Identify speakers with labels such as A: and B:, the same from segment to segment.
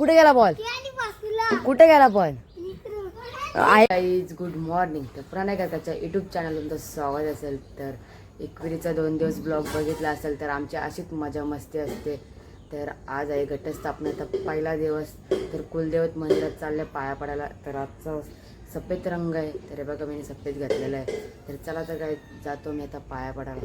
A: कुठे गेला बॉल? कुठे गेला बॉल? आईज गुड मॉर्निंग तर प्रणय काकाच्या युट्यूब चॅनल तुमचं स्वागत असेल तर एकविरीचा दोन दिवस ब्लॉग बघितला असेल तर आमची अशीच मजा मस्ती असते. तर आज आहे घटस्थापनेचा पहिला दिवस. तर कुलदेवत मंदिरात चालले पाया पडायला. तर आजचा सफेद रंग आहे. तर हे बघा मी सफेद घातलेला आहे. तर चला तर काय जातो मी आता पाया पडायला.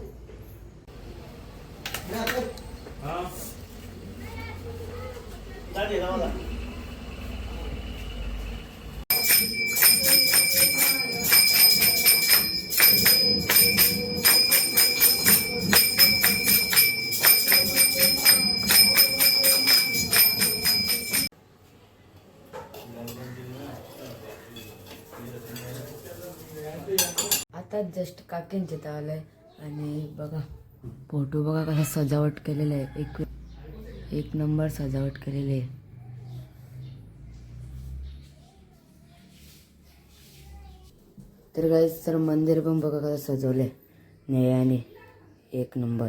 A: आता जस्ट काकींचे आलं आहे आणि बघा फोटो बघा कसा सजावट केलेला आहे. एक एक नंबर सजावट केलेली आहे. तर काय सर मंदिर पण बघा कसं सजवलंय. निळ्याने एक नंबर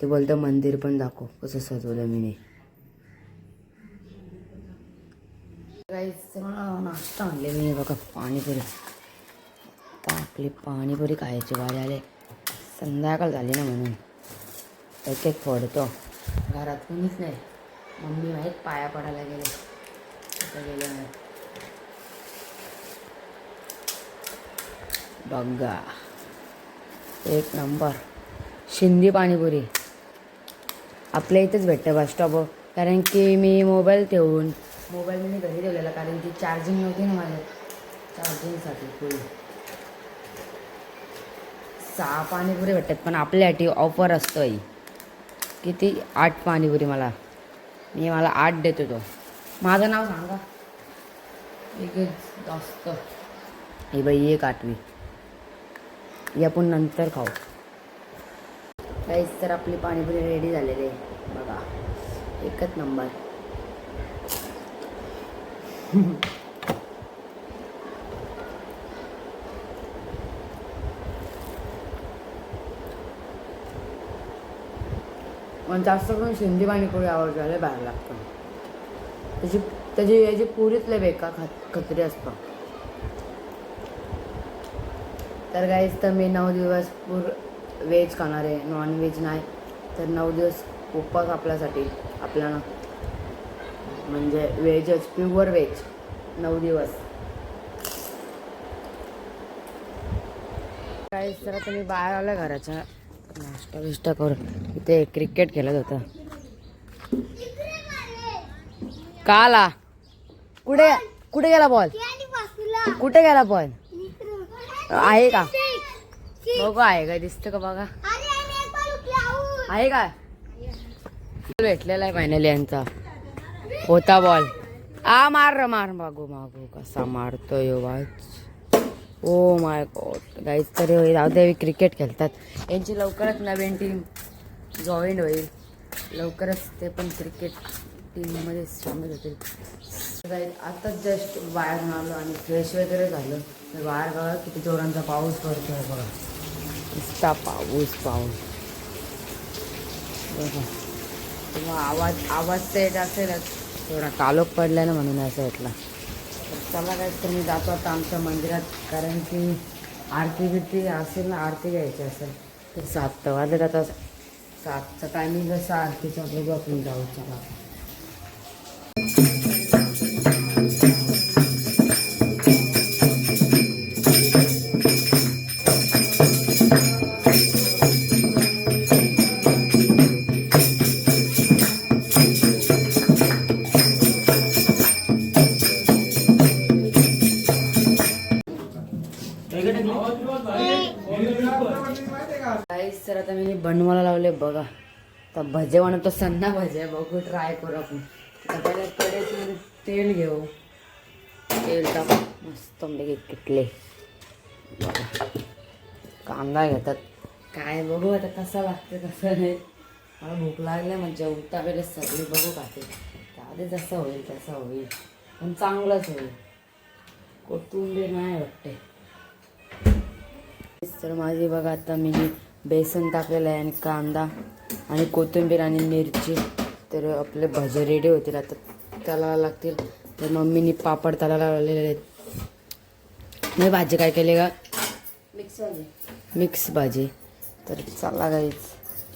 A: ते बोलतं मंदिर पण दाखव कसं सजवलं मी काही नाश्ता आणले मी बघा पाणीपुरी. आपली पाणीपुरी खायची वाले आले. संध्याकाळ झाली ना म्हणून. एक एक फोडतो. घरात कोणीच नाही. मम्मी माहीत पाया पडायला गेले. गेले नाही. बघा. एक नंबर. शिंदी पाणीपुरी. आपल्या इथेच भेटतं बस स्टॉपवर कारण की मी मोबाईल ठेवून मोबाईल मी घरी ठेवलेला कारण की चार्जिंग नव्हती ना माझ्या. चार्जिंगसाठी पुरी सहा पाणीपुरी भेटतात पण आपल्यासाठी ऑफर असतो ही किती? आठ पाणीपुरी मला. मी मला आठ देतो तो. माझं नाव सांगा. एक जास्त हे बाई एक आठवी. हे आपण नंतर खाऊ. काहीच तर आपली पाणीपुरी रेडी झालेली आहे. बघा एकच नंबर पण जास्त करून शिंदी पाणीपुरी आवडते बाहेर लागतं. त्याची त्याची याची पुरीच लय बेकार खात खत्री असतं तर गाईज तर मी नऊ दिवस पूर व्हेज खाणार आहे. नॉनव्हेज नाही. तर नऊ दिवस उपवास आपल्यासाठी. आपल्याला म्हणजे व्हेजच प्युअर व्हेज नऊ दिवस. काहीच तर आता मी बाहेर आलं घराच्या. नाश्ता बिष्टा करून. इथे क्रिकेट खेळत होतं. काला. कुठे कुठे गेला बॉल कुठे गेला बॉल आहे का? बघू आहे का? दिसतं का बघा? आहे का? भेटलेला आहे फायनली यांचा. होता बॉल आ मार र मार. मागू मागू. कसा मारतोय ह्यो वाच. ओ माय गॉड गाईज तरी होईल. जाऊ दे क्रिकेट खेळतात. यांची लवकरच नवीन टीम जॉईन होईल. लवकरच ते पण क्रिकेट टीममध्ये सामील होतील. गाईज आता जस्ट बाहेर आलो आणि फ्रेश वगैरे झालं. तर बाहेर बघा किती जोरांचा पाऊस पडतो आहे बघा. नुसता पाऊस पाऊस. बघा. तेव्हा आवाज आवाज तर येत असेलच. थोडा कालोख पडला ना म्हणून असं वाटला. तर चला काय तर मी जातो आता आमच्या मंदिरात. कारण की आरती बिरती असेल ना आरती घ्यायची असेल तर सात वाजत आता. सातचा टायमिंग जसं आरतीचा बघू आपण जाऊ चला. आता मी बनवायला लावले बघा. तर भजे बनवतो सन्ना भजे बघू ट्राय करू आपण. आता तेल घेऊ. तेल टाकू. मस्त म्हणजे किटले. बघा. कांदा घेतात. काय बघू आता कसं लागते कसं नाही. मला भूक लागली म्हणजे जेवता वेळेस सगळी बघू खाते. त्याआधी जसं होईल तसं होईल. पण चांगलंच होईल. कोथिंबीर नाही वाटते. तर माझी बघा आता मी बेसन टाकलेलं आहे आणि कांदा आणि कोथिंबीर आणि मिरची. तर आपले भजे रेडी होतील आता. त्याला लागतील. तर मम्मीनी पापड त्याला लावलेले आहेत. मी भाजी काय केली का
B: मिक्सर
A: मिक्स भाजी. तर चला गाईच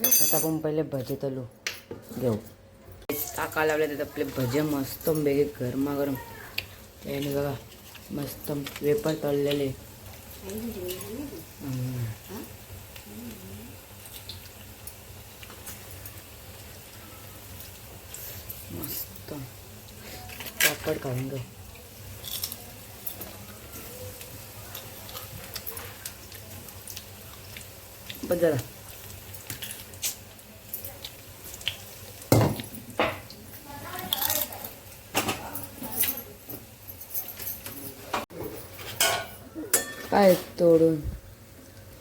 A: आता आपण पहिले भजे तलू घेऊ. टाका लावले तर आपले भजे मस्त बेगे गरमागरम. त्याने बघा मस्त वेपर तळलेले. मस्त. पापड काढून घेऊ. बस झाला काय तोडून?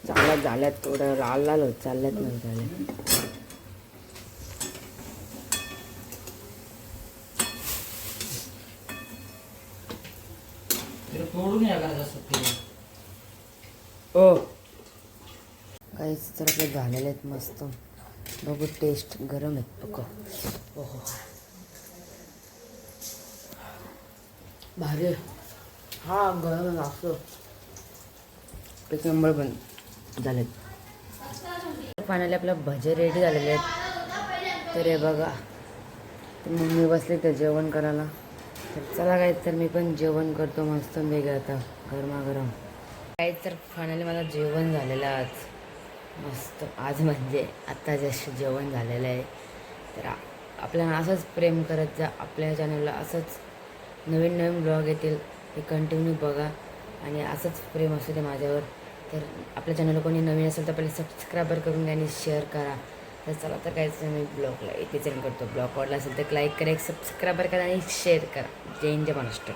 A: झाल्यात झाल्यात थोडं. लाल लाल होत चालल्यात नाही झाले.
B: तोडून या का सुट्टी
A: मस्त रुपये तर झालेले आहेत मस्त. बघू टेस्ट गरम आहेत बघ. ओहो हो. भारी हा गरम असतो एक नंबर पण झालेत. फायनली आपलं भजे रेडी झालेले आहेत. तर हे बघा तर मम्मी बसले तर जेवण करायला. तर चला काय तर मी पण जेवण करतो मस्त वेगळं आता गरमागरम काय तर फायनली मला जेवण झालेलं आज. मस्त. आज म्हणजे आत्ता जस्ट जेवण झालेलं आहे तर आपल्याला असंच प्रेम करत जा. आपल्या चॅनलला असंच नवीन नवीन ब्लॉग येतील. हे कंटिन्यू बघा. आणि असंच प्रेम असू दे माझ्यावर. तर आपल्या चॅनलला कोणी नवीन असेल तर पहिले सबस्क्राईबर करून घ्या आणि शेअर करा. तर चला तर काहीच मी ब्लॉगला इथे सेंड करतो. ब्लॉग आवडला असेल तर लाईक करा एक सबस्क्राईबर करा आणि शेअर करा. जय हिंद महाराष्ट्र.